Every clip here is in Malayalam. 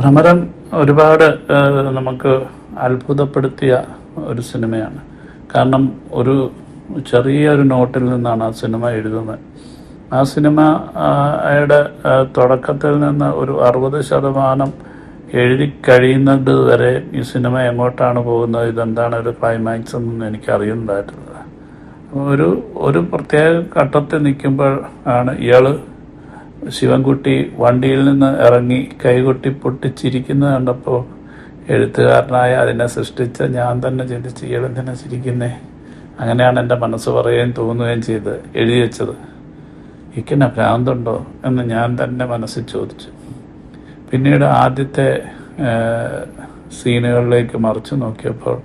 ഭ്രമരം ഒരുപാട് നമുക്ക് അത്ഭുതപ്പെടുത്തിയ ഒരു സിനിമയാണ്. കാരണം ഒരു ചെറിയൊരു നോട്ടിൽ നിന്നാണ് ആ സിനിമ എഴുതുന്നത്. ആ സിനിമയുടെ യുടെ തുടക്കത്തിൽ നിന്ന് ഒരു അറുപത് ശതമാനം എഴുതി കഴിയുന്നത് വരെ ഈ സിനിമ എങ്ങോട്ടാണ് പോകുന്നത് ഇതെന്താണ് ഒരു ക്ലൈമാക്സ് എന്നൊന്നും എനിക്ക് അറിയുന്നുണ്ടായിട്ടുള്ളത് ഒരു ഒരു പ്രത്യേക ഘട്ടത്തിൽ നിൽക്കുമ്പോൾ ആണ് ഇയാൾ ശിവൻകുട്ടി വണ്ടിയിൽ നിന്ന് ഇറങ്ങി കൈകൊട്ടി പൊട്ടിച്ചിരിക്കുന്നത് കണ്ടപ്പോൾ എഴുത്തുകാരനായ അതിനെ സൃഷ്ടിച്ച ഞാൻ തന്നെ ചിന്തിച്ച് ഇളന്തിനെ ചിരിക്കുന്നേ? അങ്ങനെയാണ് എന്റെ മനസ്സ് പറയുകയും തോന്നുകയും ചെയ്ത് എഴുതി വെച്ചത്. ഇക്കന്നെ ഭ്രാന്തുണ്ടോ എന്ന് ഞാൻ തന്നെ മനസ്സിൽ ചോദിച്ചു. പിന്നീട് ആദ്യത്തെ സീനുകളിലേക്ക് മറിച്ചു നോക്കിയപ്പോൾ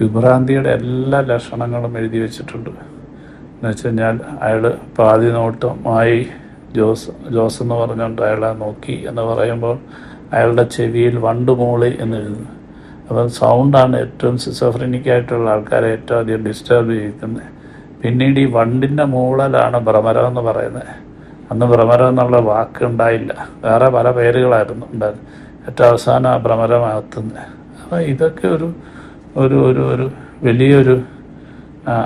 വിഭ്രാന്തിയുടെ എല്ലാ ലക്ഷണങ്ങളും എഴുതി വെച്ചിട്ടുണ്ട്. എന്ന് വെച്ച് കഴിഞ്ഞാൽ അയാൾ പാതി നോട്ടമായി ജോസ് ജോസ് എന്ന് പറഞ്ഞുകൊണ്ട് അയാളെ നോക്കി എന്ന് പറയുമ്പോൾ അയാളുടെ ചെവിയിൽ വണ്ട് മൂളി എന്ന് എഴുതുന്നു അപ്പം സൗണ്ടാണ് ഏറ്റവും സിസോഫ്രിനിക്കായിട്ടുള്ള ആൾക്കാരെ ഏറ്റവും അധികം ഡിസ്റ്റർബ് ചെയ്യിക്കുന്നത്. പിന്നീട് ഈ വണ്ടിന്റെ മൂളലാണ് ഭ്രമരം എന്ന് പറയുന്നത്. അന്ന് ഭ്രമരം എന്നുള്ള വാക്ക് ഉണ്ടായില്ല. വേറെ പല പേരുകളായിരുന്നു ഉണ്ടായിരുന്നു ഏറ്റവും അവസാനം ആ ഭ്രമരമാകത്തുന്നത് അപ്പം ഇതൊക്കെ ഒരു ഒരു ഒരു വലിയൊരു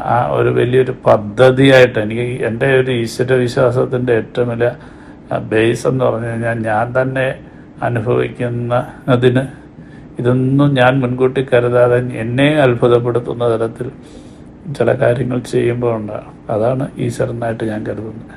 ആ, ഒരു വലിയൊരു പദ്ധതിയായിട്ട് എനിക്ക് എന്റെ ഒരു ഈശ്വര വിശ്വാസത്തിന്റെ ഏറ്റവും വലിയ ബേസ് എന്ന് പറഞ്ഞു കഴിഞ്ഞാൽ ഞാൻ തന്നെ അനുഭവിക്കുന്നതിന് ഇതൊന്നും ഞാൻ മുൻകൂട്ടി കരുതാതെ എന്നെ അത്ഭുതപ്പെടുത്തുന്ന തരത്തിൽ ചില കാര്യങ്ങൾ ചെയ്യുമ്പോൾ ഉണ്ടാകും അതാണ് ഈശ്വരനായിട്ട് ഞാൻ കരുതുന്നത്.